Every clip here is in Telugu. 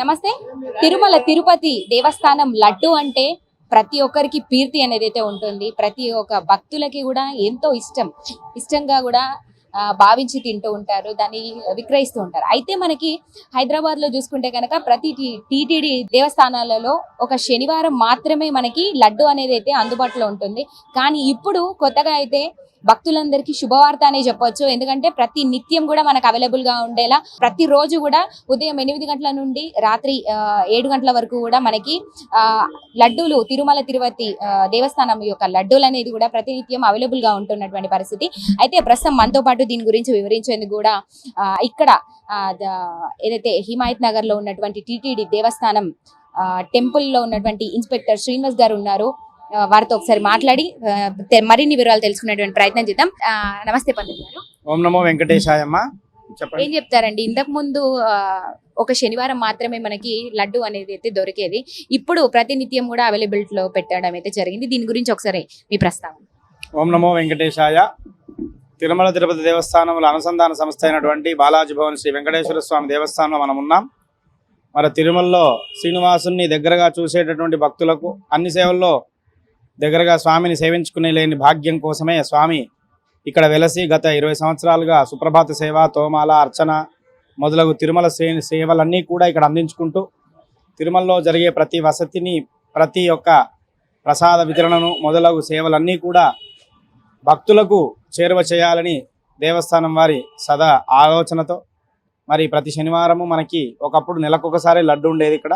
నమస్తే. తిరుమల తిరుపతి దేవస్థానం లడ్డు అంటే ప్రతి ఒక్కరికి కీర్తి అనేది అయితే ఉంటుంది. ప్రతి ఒక్క భక్తులకి కూడా ఎంతో ఇష్టం. ఇష్టంగా కూడా భావించి తింటూ ఉంటారు దాన్ని విక్రయిస్తూ ఉంటారు. అయితే మనకి హైదరాబాద్లో చూసుకుంటే కనుక ప్రతి టీటీడీ దేవస్థానాలలో ఒక శనివారం మాత్రమే మనకి లడ్డు అనేది అయితే అందుబాటులో ఉంటుంది. కానీ ఇప్పుడు కొత్తగా అయితే భక్తులందరికీ శుభవార్త అనే చెప్పొచ్చు. ఎందుకంటే ప్రతి నిత్యం కూడా మనకు అవైలబుల్గా ఉండేలా ప్రతి రోజు కూడా ఉదయం ఎనిమిది గంటల నుండి రాత్రి ఆ, ఏడు గంటల వరకు కూడా మనకి ఆ లడ్డూలు తిరుమల తిరుపతి దేవస్థానం యొక్క లడ్డూలు అనేది కూడా ప్రతినిత్యం అవైలబుల్గా ఉంటున్నటువంటి పరిస్థితి. అయితే ప్రస్తుతం మనతో పాటు దీని గురించి వివరించేందుకు కూడా ఇక్కడ ఏదైతే హిమాయత్ నగర్లో ఉన్నటువంటి టిటిడి దేవస్థానం టెంపుల్లో ఉన్నటువంటి ఇన్స్పెక్టర్ శ్రీనివాస్ గారు ఉన్నారు. వారితో ఒకసారి మాట్లాడి మరిన్ని వివరాలు తెలుసుకునేటువంటి ప్రయత్నం చేద్దాం. నమస్తే పండిత్ గారు. ఓం నమో వెంకటేశాయమ్మ. ఏం చెప్తారండి? ఇంతకు ముందు ఒక శనివారం మాత్రమే మనకి లడ్డు అనేది అయితే దొరికేది. ఇప్పుడు ప్రతినిత్యం కూడా అవైలబిలిటీ లో పెట్టడం అయితే జరిగింది. దీని గురించి ఒకసారి మీ ప్రస్తావన. ఓం నమో వెంకటేశాయ. తిరుమల తిరుపతి దేవస్థానముల అనుసంధాన సంస్థ అయినటువంటి బాలాజీ భవన్ శ్రీ వెంకటేశ్వర స్వామి దేవస్థానంలో మనం ఉన్నాం. మరి తిరుమలలో శ్రీనివాసుని దగ్గరగా చూసేటటువంటి భక్తులకు అన్ని సేవల్లో దగ్గరగా స్వామిని సేవించుకునే లేని భాగ్యం కోసమే స్వామి ఇక్కడ వెలసి గత ఇరవై సంవత్సరాలుగా సుప్రభాత సేవ తోమాల అర్చన మొదలగు తిరుమల శ్రేణి సేవలన్నీ కూడా ఇక్కడ అందించుకుంటూ తిరుమలలో జరిగే ప్రతి వసతిని ప్రతి ఒక్క ప్రసాద వితరణను మొదలగు సేవలన్నీ కూడా భక్తులకు చేరువ చేయాలని దేవస్థానం వారి సదా ఆలోచనతో మరి ప్రతి శనివారము మనకి ఒకప్పుడు నెలకొకసారి లడ్డు ఉండేది ఇక్కడ.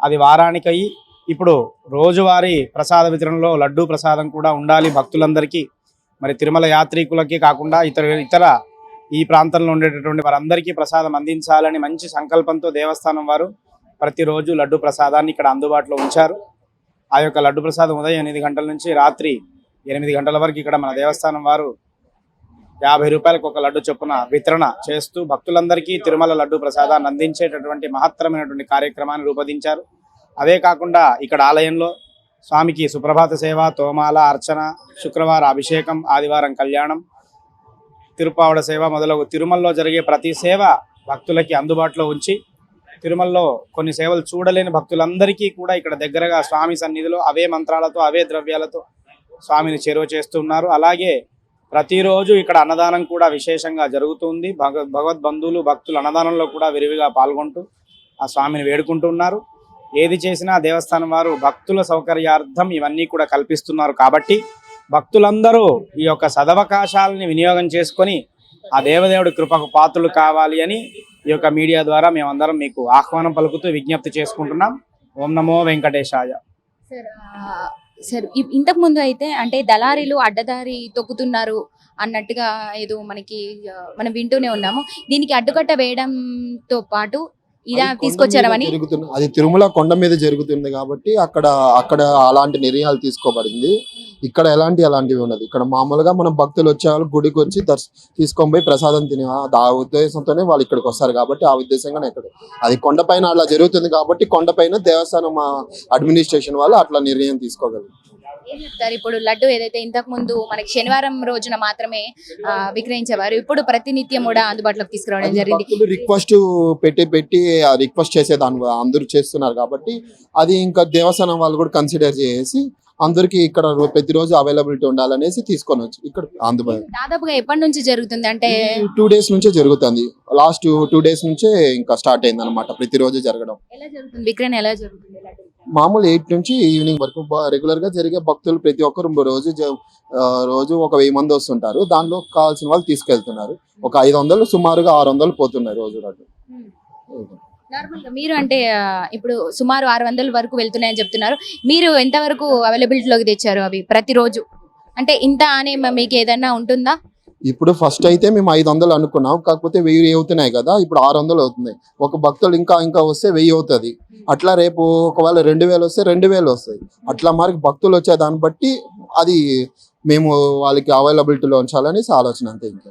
అది వారానికి అయ్యి ఇప్పుడు రోజువారీ ప్రసాద వితరణలో లడ్డు ప్రసాదం కూడా ఉండాలి భక్తులందరికీ. మరి తిరుమల యాత్రికులకి కాకుండా ఇతర ఇతర ఈ ప్రాంతంలో ఉండేటటువంటి వారందరికీ ప్రసాదం అందించాలని మంచి సంకల్పంతో దేవస్థానం వారు ప్రతిరోజు లడ్డు ప్రసాదాన్ని ఇక్కడ అందుబాటులో ఉంచారు. ఆ యొక్క లడ్డు ప్రసాదం ఉదయం ఎనిమిది గంటల నుంచి రాత్రి ఎనిమిది గంటల వరకు ఇక్కడ మన దేవస్థానం వారు యాభై రూపాయలకు ఒక లడ్డు చొప్పున వితరణ చేస్తూ భక్తులందరికీ తిరుమల లడ్డు ప్రసాదాన్ని అందించేటటువంటి మహత్తరమైనటువంటి కార్యక్రమాన్ని రూపొందించారు. అదే కాకుండా ఇక్కడ ఆలయంలో స్వామికి సుప్రభాత సేవ తోమాల అర్చన శుక్రవార అభిషేకం ఆదివారం కళ్యాణం తిరుపావడ సేవ మొదలగు తిరుమలలో జరిగే ప్రతి సేవ భక్తులకి అందుబాటులో ఉంచి తిరుమలలో కొన్ని సేవలు చూడలేని భక్తులందరికీ కూడా ఇక్కడ దగ్గరగా స్వామి సన్నిధిలో అవే మంత్రాలతో అవే ద్రవ్యాలతో స్వామిని చేరువ చేస్తున్నారు అలాగే ప్రతిరోజు ఇక్కడ అన్నదానం కూడా విశేషంగా జరుగుతుంది. భగ భగవద్ బంధువులు భక్తులు అన్నదానంలో కూడా విరివిగా పాల్గొంటూ ఆ స్వామిని వేడుకుంటున్నారు ఏది చేసినా దేవస్థానం వారు భక్తుల సౌకర్యార్థం ఇవన్నీ కూడా కల్పిస్తున్నారు కాబట్టి భక్తులందరూ ఈ యొక్క సదవకాశాలని వినియోగం చేసుకొని ఆ దేవదేవుడి కృపకు పాత్రలు కావాలి అని ఈ యొక్క మీడియా ద్వారా మేమందరం మీకు ఆహ్వానం పలుకుతూ విజ్ఞప్తి చేసుకుంటున్నాం. ఓం నమో వెంకటేశాయ. సార్ సార్ ఇంతకు ముందు అయితే అంటే దళారీలు అడ్డదారి తొక్కుతున్నారు అన్నట్టుగా ఏదో మనకి మనం వింటూనే ఉన్నాము. దీనికి అడ్డుకట్ట వేయడంతో పాటు కొండ తీసుకొచ్చారని అది తిరుమల కొండ మీద జరుగుతుంది కాబట్టి అక్కడ అక్కడ అలాంటి నిర్ణయాలు తీసుకోబడింది. ఇక్కడ ఎలాంటి అలాంటివి ఉన్నది ఇక్కడ మామూలుగా మనం భక్తులు వచ్చే వాళ్ళు గుడికి వచ్చి దర్శ తీసుకొని పోయి ప్రసాదం తినే ఆ ఉద్దేశంతోనే వాళ్ళు ఇక్కడికి వస్తారు కాబట్టి ఆ ఉద్దేశంగానే ఇక్కడ. అది కొండపైన అలా జరుగుతుంది కాబట్టి కొండపైన దేవస్థానం అడ్మినిస్ట్రేషన్ వాళ్ళు అట్లా నిర్ణయం తీసుకోగలరు. ఏం చెప్తారు? ఇప్పుడు లడ్డు ఏదైతే ఇంతకు ముందు మనకి శనివారం రోజున మాత్రమే విక్రయించేవారు ఇప్పుడు ప్రతినిత్యం కూడా అందుబాటులోకి తీసుకురావడం జరిగింది. రిక్వెస్ట్ పెట్టి పెట్టి ఆ రిక్వెస్ట్ చేసే దాని అందరూ చేస్తున్నారు కాబట్టి అది ఇంకా దేవస్థానం వాళ్ళు కూడా కన్సిడర్ చేసి అందరికి ఇక్కడ ప్రతిరోజు అవైలబిలిటీ ఉండాలనేసి తీసుకొని వచ్చి ఇక్కడ అందుబాటు. దాదాపుగా ఎప్పటి నుంచి జరుగుతుంది? అంటే టూ డేస్ నుంచే జరుగుతుంది. లాస్ట్ టూ డేస్ నుంచే ఇంకా స్టార్ట్ అయింది అనమాట ప్రతిరోజు జరగడం. ఎలా జరుగుతుంది? విక్రయణ ఎలా జరుగుతుంది మామూలు ఎయిట్ నుంచి ఈవినింగ్ వరకు రెగ్యులర్గా జరిగే భక్తులు ప్రతి ఒక్కరు రోజు రోజు ఒక వెయ్యి మంది వస్తుంటారు. దానిలో కావాల్సిన వాళ్ళు తీసుకెళ్తున్నారు. ఒక ఐదు వందలు సుమారుగా ఆరు వందలు పోతున్నాయి రోజు లడ్డు hmm. మీరు అంటే ఇప్పుడు సుమారు ఆరు వందల వరకు వెళ్తున్నాయని చెప్తున్నారు. మీరు ఎంత వరకు అవైలబిలిటీలోకి తెచ్చారు అవి ప్రతిరోజు? అంటే ఇంత అనే మీకు ఏదైనా ఉంటుందా? ఇప్పుడు ఫస్ట్ అయితే మేము ఐదు వందలు అనుకున్నాం. కాకపోతే వెయ్యి అవుతున్నాయి కదా ఇప్పుడు ఆరు వందలు అవుతున్నాయి ఒక భక్తులు ఇంకా ఇంకా వస్తే వెయ్యి అవుతుంది. అట్లా రేపు ఒకవేళ రెండు వేలు వస్తే రెండు వేలు వస్తాయి. అట్లా మరి భక్తులు వచ్చే దాన్ని బట్టి అది మేము వాళ్ళకి అవైలబిలిటీలో ఉంచాలనేసి ఆలోచన అంతే ఇంకా.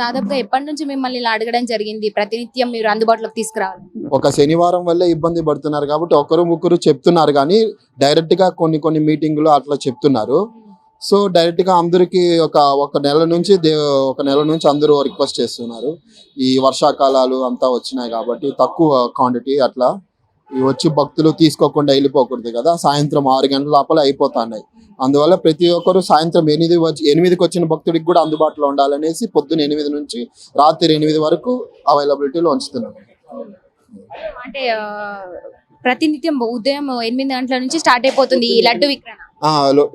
దాదాపుగా ఎప్పటి నుంచి మిమ్మల్ని ఇలా అడగడం జరిగింది? ప్రతినిత్యం మీరు అందుబాటులోకి తీసుకురావాలి. ఒక శనివారం వల్లే ఇబ్బంది పడుతున్నారు కాబట్టి ఒకరు ముగ్గురు చెప్తున్నారు కానీ డైరెక్ట్గా కొన్ని కొన్ని మీటింగులు అట్లా చెప్తున్నారు. సో డైరెక్ట్గా అందరికి ఒక ఒక నెల నుంచి దే ఒక నెల నుంచి అందరూ రిక్వెస్ట్ చేస్తున్నారు. ఈ వర్షాకాలాలు అంతా వచ్చినాయి కాబట్టి తక్కువ క్వాంటిటీ అట్లా ఈ వచ్చి భక్తులు తీసుకోకుండా వెళ్ళిపోకూడదు కదా. సాయంత్రం ఆరు గంటల లోపల అయిపోతున్నాయి. అందువల్ల ప్రతి ఒక్కరు సాయంత్రం ఎనిమిది వచ్చి ఎనిమిదికి వచ్చిన భక్తుడికి కూడా అందుబాటులో ఉండాలనేసి పొద్దున్న ఎనిమిది నుంచి రాత్రి ఎనిమిది వరకు అవైలబిలిటీలో ఉంచుతున్నాం. అంటే ప్రతినిత్యం ఉదయం ఎనిమిది గంటల నుంచి స్టార్ట్ అయిపోతుంది ఈ లడ్డు విక్రయణ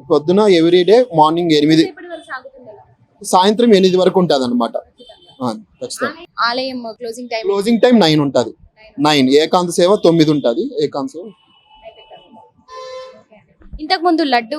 పొద్దున ఎవ్రీ డే మార్నింగ్ ఎనిమిది? సాయంత్రం ఎనిమిది వరకు ఉంటుంది అనమాట ఆలయం closing time closing time nine ఉంటుంది. నైన్ ఏకాంత సేవ తొమ్మిది ఉంటుంది. ఏకాంత సేవ ఇంతకు ముందు లడ్డు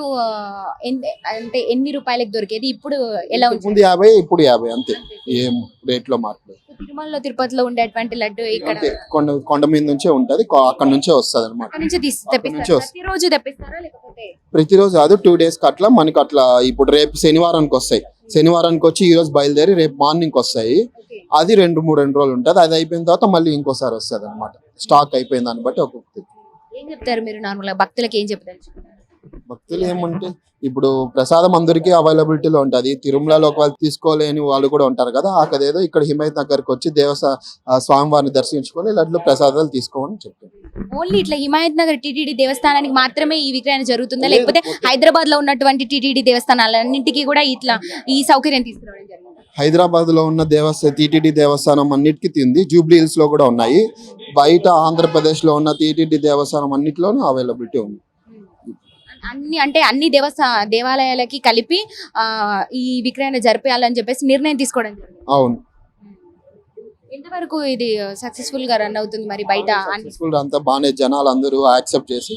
అంటే ఎన్ని రూపాయలకు దొరికేది? ఇప్పుడు ఎలా ఉంది? ముందు యాభై ఇప్పుడు యాభై అంతే. ఏం రేట్లో మార్పు. తిరుమలలో తిరుపతిలో ఉండేటువంటి లడ్డు ఇక్కడ కొండ కొండ మీద నుంచే ఉంటది కొ- అక్కడ నుంచే వస్తుంది అనమాట అక్కడ నుంచి తీసి అక్కడ నుంచి తెప్పిస్తారు వస్తుంది. ప్రతిరోజు తెప్పిస్తారా లేకపోతే? ప్రతిరోజు కాదు టూ డేస్కి అట్లా మనకి అట్లా ఇప్పుడు రేపు శనివారానికి వస్తాయి. శనివారానికి వచ్చి ఈ రోజు బయలుదేరి రేపు మార్నింగ్ వస్తాయి. ఓకే. అది రెండు మూడు రెండు రోజులు ఉంటుంది. అది అయిపోయిన తర్వాత మళ్ళీ ఇంకోసారి వస్తుంది అనమాట స్టాక్ అయిపోయిన దాన్ని బట్టి ఒక్కొక్కటి. ఏం చెప్తారు మీరు నార్మల్గా భక్తులకి ఏం చెప్తారు? భక్తులు ఏమంటే ఇప్పుడు ప్రసాదం అందరికీ అవైలబిలిటీలో ఉంటుంది తిరుమలలో ఒకవేళ తీసుకోలేని వాళ్ళు కూడా ఉంటారు కదా అక్కడేదో ఇక్కడ హిమాయత్ నగర్కి వచ్చి దేవస్థా స్వామివారిని దర్శించుకొని లడ్లు ప్రసాదాలు తీసుకోమని చెప్తారు ఓన్లీ ఇట్లా హిమాయత్ నగర్ టిటిడి దేవస్థానానికి మాత్రమే ఈ విక్రయణ జరుగుతుందా? లేకపోతే హైదరాబాద్లో ఉన్నటువంటి టిటిడి దేవస్థానాలన్నింటికి కూడా ఇట్లా ఈ సౌకర్యం తీసుకురావడం జరిగింది? హైదరాబాద్లో ఉన్న దేవస్థ టీటీడీ దేవస్థానం అన్నిటికీ తింది. జూబ్లీ హిల్స్లో కూడా ఉన్నాయి. బయట ఆంధ్రప్రదేశ్లో ఉన్న టీటీడీ దేవస్థానం అన్నిటిలోనూ అవైలబిలిటీ ఉంది. అన్ని అంటే అన్ని దేవస్థా దేవాలయాలకి కలిపి ఆ ఈ విక్రయణ జరిపేయాలని చెప్పేసి నిర్ణయం తీసుకోవడం జరిగింది. అవును. ఎంతవరకు ఇది సక్సెస్ఫుల్గా రన్ అవుతుంది మరి బయట? సక్సెస్ఫుల్ అంతా బాగానే జనాలు అందరూ యాక్సెప్ట్ చేసి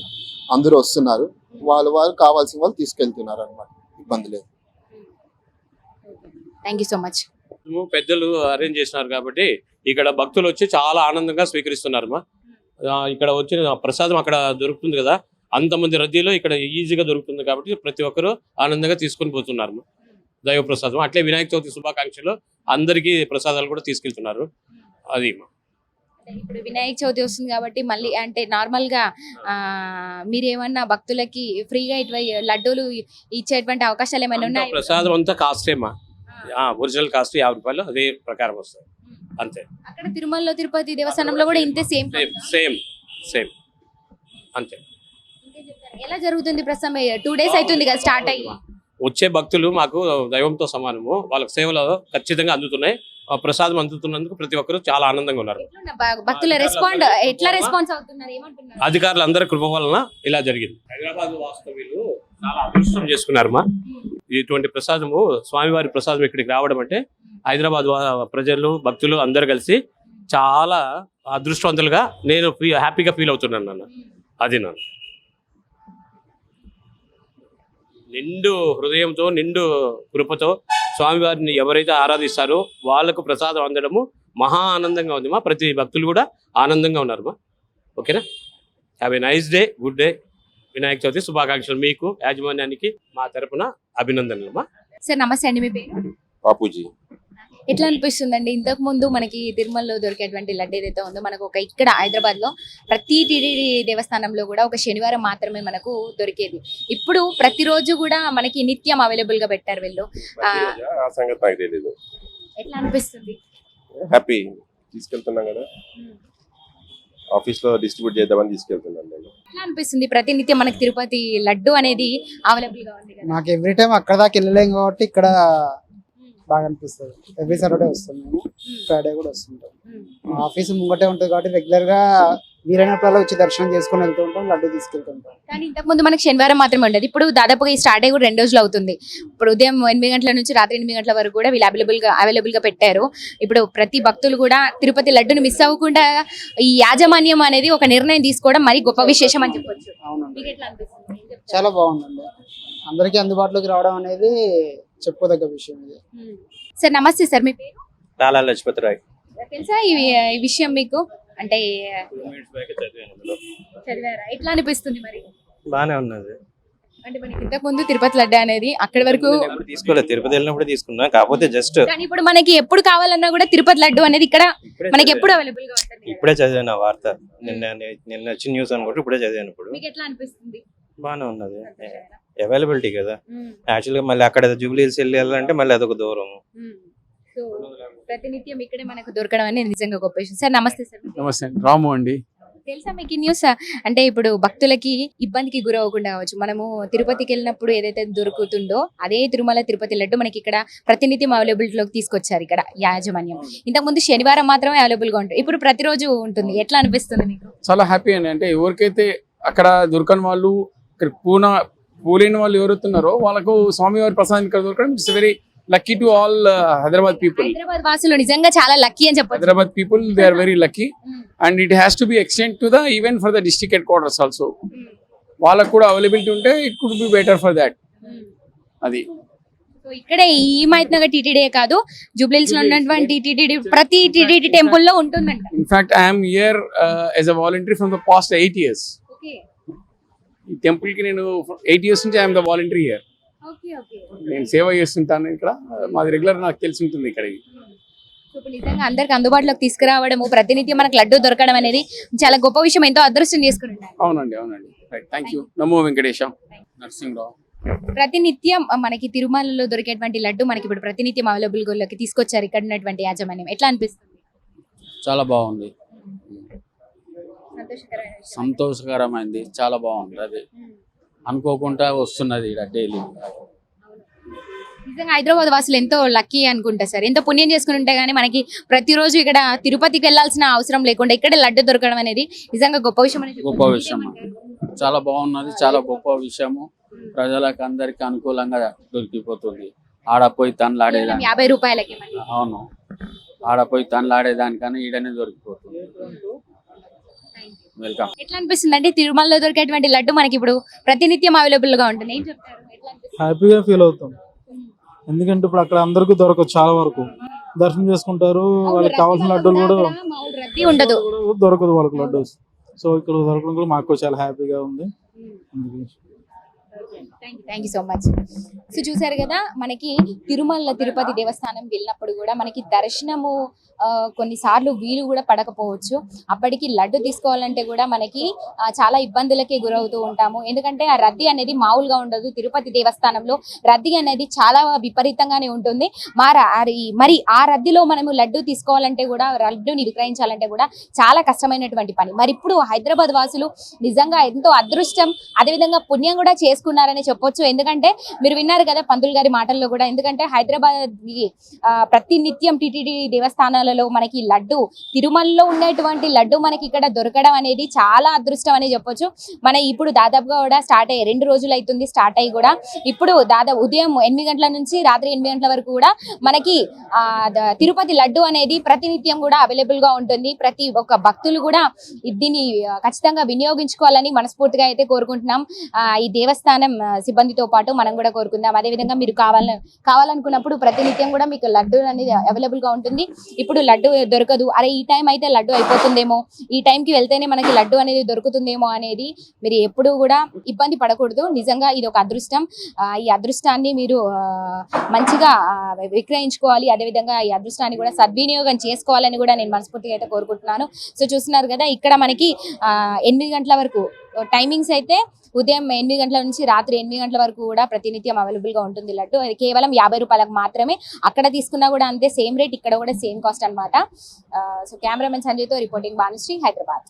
అందరూ వస్తున్నారు. వాళ్ళు వాళ్ళు కావాల్సిన వాళ్ళు తీసుకెళ్తున్నారు అనమాట ఇబ్బంది లేదు. Thank you so much. మేము పెద్దలు అరేంజ్ చేసినారు కాబట్టి ఇక్కడ భక్తులు వచ్చి చాలా ఆనందంగా స్వీకరిస్తున్నారు మా ఇక్కడ వచ్చిన ప్రసాదం అక్కడ దొరుకుతుంది కదా. అంతమంది రద్దీలో ఇక్కడ ఈజీగా దొరుకుతుంది కాబట్టి ప్రతి ఒక్కరూ ఆనందంగా తీసుకొని పోతున్నారు. దైవ ప్రసాదం అట్లే వినాయక చవితి శుభాకాంక్షలు అందరికీ ప్రసాదాలు కూడా తీసుకెళ్తున్నారు. అది. ఇప్పుడు వినాయక చవితి వస్తుంది కాబట్టి మళ్ళీ అంటే నార్మల్గా ఆ మీరు ఏమన్నా భక్తులకి ఫ్రీగా ఇటు లడ్డూలు ఇచ్చేటువంటి అవకాశాలు ఏమైనా ఉన్నాయి? ప్రసాదం అంతా కాస్టేమా ఒరిజినల్ కాస్ట్ యాభై రూపాయలు అదే ప్రకారం వస్తుంది అంతే. అక్కడ తిరుమలలో తిరుపతి దేవస్థానంలో కూడా ఇంతే సేమ్ సేమ్ సేమ్. అంతే. ఎలా జరుగుతుంది ప్రస్తుతం? టూ డేస్ అవుతుంది కదా స్టార్ట్ అయ్యి. వచ్చే భక్తులు మాకు దైవంతో సమానము. వాళ్ళకి సేవలు ఖచ్చితంగా అందుతున్నాయి. ఆ ప్రసాదం అందుతున్నందుకు ప్రతి ఒక్కరు చాలా ఆనందంగా ఉన్నారు. భక్తుల రెస్పాండ్ ఎట్లా రెస్పాన్స్ అవుతున్నారు? అధికారులు అందరి కృప వలన ఇలా జరిగింది. హైదరాబాద్ వాస్తవ్యులు చాలా అదృష్టం చేసుకున్నారు మా. ఇటువంటి ప్రసాదము స్వామివారి ప్రసాదం ఇక్కడికి రావడం అంటే హైదరాబాద్ ప్రజలు భక్తులు అందరు కలిసి చాలా అదృష్టవంతులుగా నేను ఫీ హ్యాపీగా ఫీల్ అవుతున్నాను నాన్న. అది నన్ను. నిండు హృదయంతో నిండు కృపతో స్వామివారిని ఎవరైతే ఆరాధిస్తారో వాళ్ళకు ప్రసాదం అందడము మహా ఆనందంగా ఉంది మా. ప్రతి భక్తులు కూడా ఆనందంగా ఉన్నారు మా. ఓకేనా? Have a nice day good day Vinayaka Chavithi శుభాకాంక్షలు మీకు యాజమాన్యానికి మా తరపున అభినందనలు మా. సార్ నమస్తే అండి మీ పేరు? బాపూజీ. ఎట్లా అనిపిస్తుందండి? ఇంతకు ముందు మనకి తిరుమలలో దొరికేటువంటి లడ్డు ఏదైతే ఉందో మనకు ఒక ఇక్కడ హైదరాబాద్లో ప్రతి టీటీడీ దేవస్థానంలో కూడా ఒక శనివారం మాత్రమే మనకు దొరికేది. ఇప్పుడు ప్రతిరోజు కూడా మనకి నిత్యం అవైలబుల్గా పెట్టారు వీళ్ళు. ఆ, ఆ సంగతి నాకు తెలీదు. ఎట్లా అనిపిస్తుంది? హ్యాపీ తీసుకెళ్తున్నాం కదా. ఆఫీస్లో డిస్ట్రిబ్యూట్ చేద్దామని తీసుకెళ్తున్నాను నేను. ఎట్లా అనిపిస్తుంది? ప్రతినిత్యం మనకి తిరుపతి లడ్డు అనేది అవైలబుల్గా ఉంది కదా. నాకు ఎవ్రీ టైం అక్కడ దాకా వెళ్ళలేం కాబట్టి ఇక్కడ బాగా అనిపిస్తుంది. ఎవ్రీ సాటర్డే వస్తాం మేము. ఫ్రైడే కూడా వస్తుంటాం. ఆఫీస్ ముంగటే ఉంటుంది కాబట్టి రెగ్యులర్గా వీలైనప్పుడల్లా వచ్చి దర్శనం చేసుకొని వెళ్తూ ఉంటాం లడ్డు తీసుకెళ్తుంటాం. కానీ ఇంతకు ముందు మనకి శనివారం మాత్రమే ఉండేది. ఇప్పుడు దాదాపుగా ఈ స్టార్ట్ అయ్యి కూడా రెండు రోజులు అవుతుంది. ఇప్పుడు ఉదయం ఎనిమిది గంటల నుంచి రాత్రి ఎనిమిది గంటల వరకు కూడా వీళ్ళు అవైలబుల్గా అవైలబుల్గా పెట్టారు. ఇప్పుడు ప్రతి భక్తులు కూడా తిరుపతి లడ్డును మిస్ అవ్వకుండా ఈ యాజమాన్యం అనేది ఒక నిర్ణయం తీసుకోవడం మరి గొప్ప విశేషం అని చెప్పొచ్చు. అవునండి? చాలా బాగుందండి. అందరికీ అందుబాటులోకి రావడం అనేది చెప్పుకోదగ్గ విషయం ఇది. సార్ నమస్తే సార్ మీ పేరు? లాలా లజపతి రాయ్. తెలుసా ఈ ఈ విషయం మీకు అంటే చదివారా? ఎట్లా అనిపిస్తుంది మరి? బానే ఉన్నది. అంటే మనకి ఇంతకు ముందు తిరుపతి లడ్డు అనేది అక్కడి వరకు నేను ఎప్పుడు తీసుకోలేదు. తిరుపతి వెళ్ళినప్పుడు తీసుకున్నా. కాకపోతే జస్ట్ కానీ ఇప్పుడు మనకి ఎప్పుడు కావాలన్నా కూడా తిరుపతి లడ్డు అనేది ఇక్కడ మనకి ఎప్పుడు అవైలబుల్గా ఉంటుంది. ఇప్పుడే చదివాను ఆ వార్త. నిన్న నిన్న వచ్చిన న్యూస్ అనుకుంటే ఇప్పుడే చదివాను ఇప్పుడు. మీకు ఎట్లా అనిపిస్తుంది? బానే ఉన్నది. అవైలబిలిటీ కదా. యాక్చువల్గా మళ్ళీ అక్కడ జూబ్లీ హిల్స్ వెళ్ళాలంటే మళ్ళీ అదొక దూరం. సో ప్రతినిత్యం ఇక్కడే మనకు దొరకడం అనేది నిజంగా గొప్ప విషయం. సార్ నమస్తే సార్ నమస్తే అండి. రాము అండి. తెలుసా మీకు ఈ న్యూస్ అంటే ఇప్పుడు భక్తులకి ఇబ్బందికి గురవ్వకుండా కావచ్చు మనము తిరుపతికి వెళ్ళినప్పుడు ఏదైతే దొరుకుతుందో అదే తిరుమల తిరుపతి లడ్డు మనకి ఇక్కడ ప్రతినిత్యం అవైలబిలిటీ లోకి తీసుకొచ్చారు ఇక్కడ యాజమాన్యం. ఇంతకు ముందు శనివారం మాత్రమే అవైలబుల్గా ఉంటుంది ఇప్పుడు ప్రతిరోజు ఉంటుంది. ఎట్లా అనిపిస్తుంది మీకు? చాలా హ్యాపీ అండి. అంటే ఎవరికైతే అక్కడ దొరకని వాళ్ళు ఇక్కడ పూనా పూలేని వాళ్ళు ఎవరుతున్నారో వాళ్ళకు స్వామివారి ప్రసాదం ఇక్కడ దొరకడం it's very lucky to all Hyderabad people Hyderabad వాసులు నిజంగా చాలా లక్కీ అని చెప్పొచ్చు. Hyderabad people they are very lucky and it has to be extend to the even for the district headquarters also వాళ్ళకు కూడా అవైలబిలిటీ ఉంటే it could be better for that అది. ఇక్కడే ఈ మైత్నగర్ టీటీడీ కాదు జూబ్లీస్లో ఉన్నటువంటి టీటీడీ ప్రతి టీటీడీ టెంపుల్లో ఉంటుందంట. In fact I'm year as a voluntary from the past eight years ఈ టెంపుల్కి నేను ఎయిట్ ఇయర్స్ నుంచి I'm the voluntary year okay okay. నేను సేవ చేస్తుంటాను ఇక్కడ. మాది రెగ్యులర్ నాకు తెలిసి ఉంటుంది ఇక్కడ ఇప్పుడు నిజంగా అందరికి అందుబాటులోకి తీసుకురావడము ప్రతినిత్యం మనకు లడ్డు దొరకడం అనేది చాలా గొప్ప విషయం ఎంతో అదృష్టం ఉండాలి అవునండి అవునండి. రైట్ థ్యాంక్ యూ నమో వెంకటేశ నరసింహరావు. ప్రతినిత్యం మనకి తిరుమలలో దొరికేటువంటి లడ్డు మనకి ఇప్పుడు ప్రతినిత్యం అవైలబుల్లోకి తీసుకొచ్చారు ఇక్కడ ఉన్నటువంటి యాజమాన్యం. ఎట్లా అనిపిస్తుంది? చాలా బాగుంది. సంతోషకరమైంది. చాలా బాగుంది అది. అనుకోకుండా వస్తున్నది ఇక్కడ డైలీ. నిజంగా హైదరాబాద్ వాసులు ఎంతో లక్కీ అనుకుంటా సార్. ఎంతో పుణ్యం చేసుకుని ఉంటే గానీ మనకి ప్రతిరోజు ఇక్కడ తిరుపతికి వెళ్ళాల్సిన అవసరం లేకుండా ఇక్కడ లడ్డు దొరకడం అనేది నిజంగా గొప్ప విషయం అనేది గొప్ప విషయం. చాలా బాగున్నది. చాలా గొప్ప విషయము. ప్రజలకు అందరికి అనుకూలంగా దొరికిపోతుంది. ఆడపోయి తనలాడేదాన్ని యాభై రూపాయలకి. అవును. ఆడపోయి తనలాడేదానికన్నా ఈడనే దొరికిపోతుంది. వెల్కమ్. ఎట్లా అనిపిస్తుంది అంటే తిరుమలలో దొరికేటువంటి లడ్డు మనకి ఇప్పుడు ప్రతినిత్యం అవైలబుల్గా ఉంటుంది. ఏం చెప్తారు? ఎట్లా అనిపిస్తుంది? హ్యాపీగా ఫీల్ అవుతాం. ఎందుకంటే ఇప్పుడు అక్కడ అందరికీ దొరకదు చాలా వరకు. దర్శనం చేసుకుంటారు వాళ్ళకి కావాల్సిన లడ్డూలు కూడా అక్కడ మామూలు రద్దీ ఉండదు. కూడా దొరకదు వాళ్ళకి లడ్డు సో ఇక్కడ దొరకడం కూడా మాకు కూడా చాలా హ్యాపీగా ఉంది. అందుకే. Thank you so much so చూసారు కదా మనకి తిరుమల తిరుపతి దేవస్థానం వెళ్ళినప్పుడు కూడా మనకి దర్శనము కొన్నిసార్లు వీలు కూడా పడకపోవచ్చు. అప్పటికి లడ్డు తీసుకోవాలంటే కూడా మనకి చాలా ఇబ్బందులకి గురవుతూ ఉంటాము. ఎందుకంటే ఆ రద్దీ అనేది మామూలుగా ఉండదు. తిరుపతి దేవస్థానంలో రద్దీ అనేది చాలా విపరీతంగానే ఉంటుంది. మరి మరి ఆ రద్దీలో మనము లడ్డు తీసుకోవాలంటే కూడా లడ్డుని విక్రయించాలంటే కూడా చాలా కష్టమైనటువంటి పని. మరి ఇప్పుడు హైదరాబాద్ వాసులు నిజంగా ఎంతో అదృష్టం అదేవిధంగా పుణ్యం కూడా చేసుకున్నారు చేసుకున్నారని చెప్పొచ్చు. ఎందుకంటే మీరు విన్నారు కదా పంతులు గారి మాటల్లో కూడా ఎందుకంటే హైదరాబాద్ ప్రతి నిత్యం టిటిడి దేవస్థానాలలో మనకి లడ్డు తిరుమలలో ఉండేటువంటి లడ్డు మనకి ఇక్కడ దొరకడం అనేది చాలా అదృష్టం అని చెప్పొచ్చు. మన ఇప్పుడు దాదాపుగా కూడా స్టార్ట్ అయ్యి రెండు రోజులు అవుతుంది స్టార్ట్ అయ్యి కూడా. ఇప్పుడు దాదాపు ఉదయం ఎనిమిది గంటల నుంచి రాత్రి ఎనిమిది గంటల వరకు కూడా మనకి తిరుపతి లడ్డు అనేది ప్రతినిత్యం కూడా అవైలబుల్గా ఉంటుంది. ప్రతి ఒక్క భక్తులు కూడా దీన్ని ఖచ్చితంగా వినియోగించుకోవాలని మనస్ఫూర్తిగా అయితే కోరుకుంటున్నాం. ఈ దేవస్థానం సిబ్బందితో పాటు మనం కూడా కోరుకుందాం. అదేవిధంగా మీరు కావాలని కావాలనుకున్నప్పుడు ప్రతినిత్యం కూడా మీకు లడ్డు అనేది అవైలబుల్గా ఉంటుంది. ఇప్పుడు లడ్డు దొరకదు. అరే ఈ టైం అయితే లడ్డు అయిపోతుందేమో. ఈ టైంకి వెళ్తేనే మనకి లడ్డు అనేది దొరుకుతుందేమో అనేది మీరు ఎప్పుడూ కూడా ఇబ్బంది పడకూడదు. నిజంగా ఇది ఒక అదృష్టం. ఈ అదృష్టాన్ని మీరు ఆ, మంచిగా విక్రయించుకోవాలి. అదేవిధంగా ఈ అదృష్టాన్ని కూడా సద్వినియోగం చేసుకోవాలని కూడా నేను మనస్ఫూర్తిగా అయితే కోరుకుంటున్నాను. సో చూస్తున్నారు కదా ఇక్కడ మనకి ఆ, ఎనిమిది గంటల వరకు టైమింగ్స్ అయితే ఉదయం ఎనిమిది గంటల నుంచి రాత్రి ఎనిమిది గంటల వరకు కూడా ప్రతినిత్యం అవైలబుల్గా ఉంటుంది లడ్డు. అది కేవలం యాభై రూపాయలకు మాత్రమే. అక్కడ తీసుకున్నా కూడా అంతే సేమ్ రేట్ ఇక్కడ కూడా సేమ్ కాస్ట్ అనమాట సో కెమెరామెన్ సంజయ్తో రిపోర్టింగ్ బానుశ్రీ హైదరాబాద్.